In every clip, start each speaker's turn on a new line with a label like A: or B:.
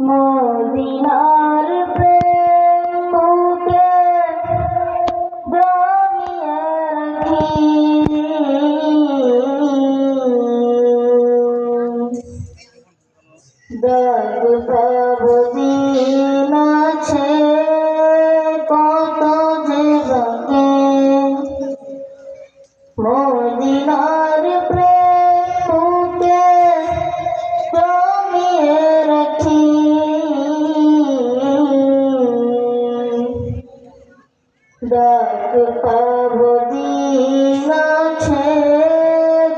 A: মদিনার প্রেম বুকে রাখি দাগ পাব দিন কত যে বাকি মদিনার ডাক পাব দিন আছে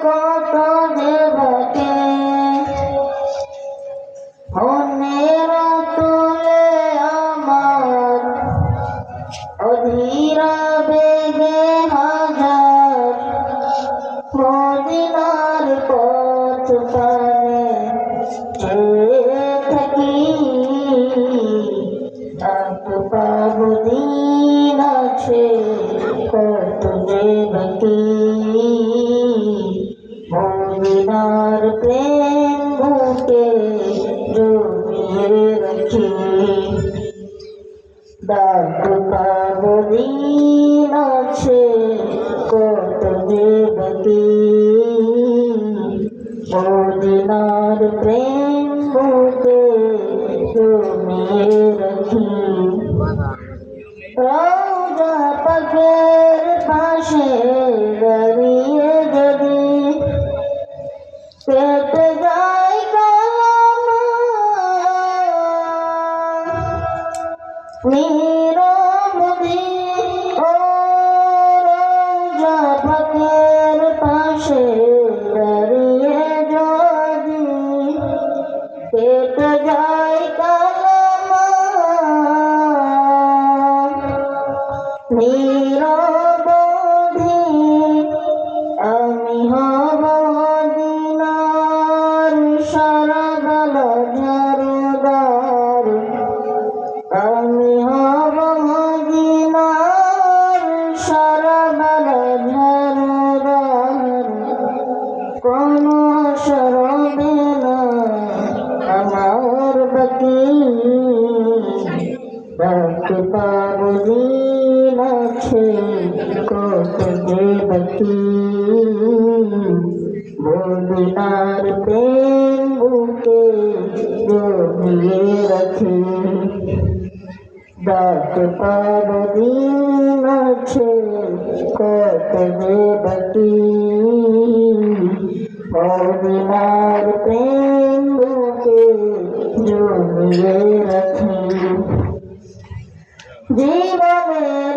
A: কত যে বাকি তুলে আমার অধীরা বেগে হাজার, মদিনার পথ পানে আছে কত বাকি মদিনার প্রেম বুকে জমিয়ে রাখি। রওজা পাকের পাশে দাঁড়িয়ে যদি পেটে যায় নিরবধি পাকের পাশে দাঁড়িয়ে যদি পেটে যায় নিরবধি আমি হব দিনার সারাগাল ঝাড়ুদার আমি আমার বাকি ডাকতে আছে কত বাকি মদিনার প্রেম বুকে জমিয়ে রাখি ডাকতে পাবো আছে কত যে মদিনার প্রেম জমিয়ে রাখি জীবনের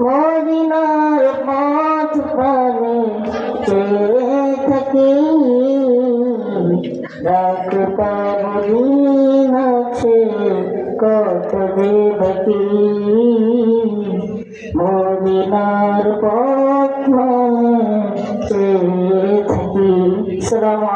A: মদিনার পথ পানে চেয়ে থাকি। ডাক পাবদিন আছে, কত বাকি মদিনার পথ মানে চেয়ে থাকি। সালাম